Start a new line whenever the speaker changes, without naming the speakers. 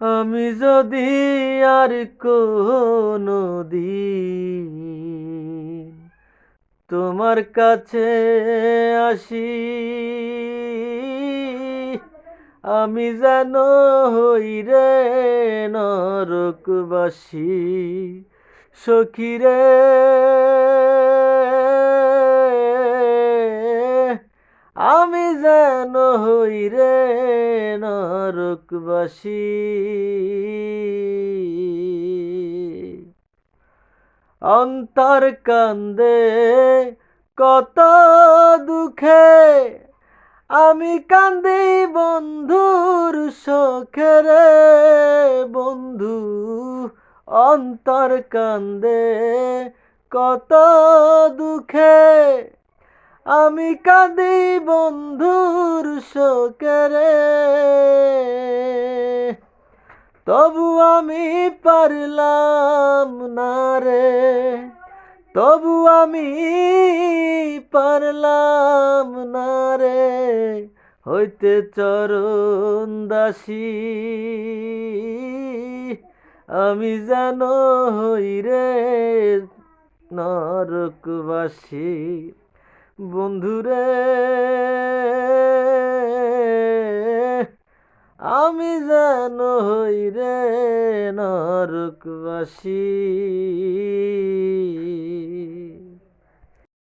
আমি যদি আর কোনো দিন তোমার কাছে আসি, আমি যেন হই রে নরকবাসী, সখী রে। আমি যেন হই রে নরকবাসী অন্তর কান্দে কত দুঃখে আমি কান্দি বন্ধুর শোকেরে বন্ধু। অন্তর কান্দে কত দুঃখে আমি কাঁদি বন্ধুর শোকেরে তবু আমি পারলাম না রে। তবু আমি পারলাম না রে। হইতে চরণ দাসী, আমি হই রে নরকবাসী। বন্ধুরে আমি যেন হই রে নরকবাসী।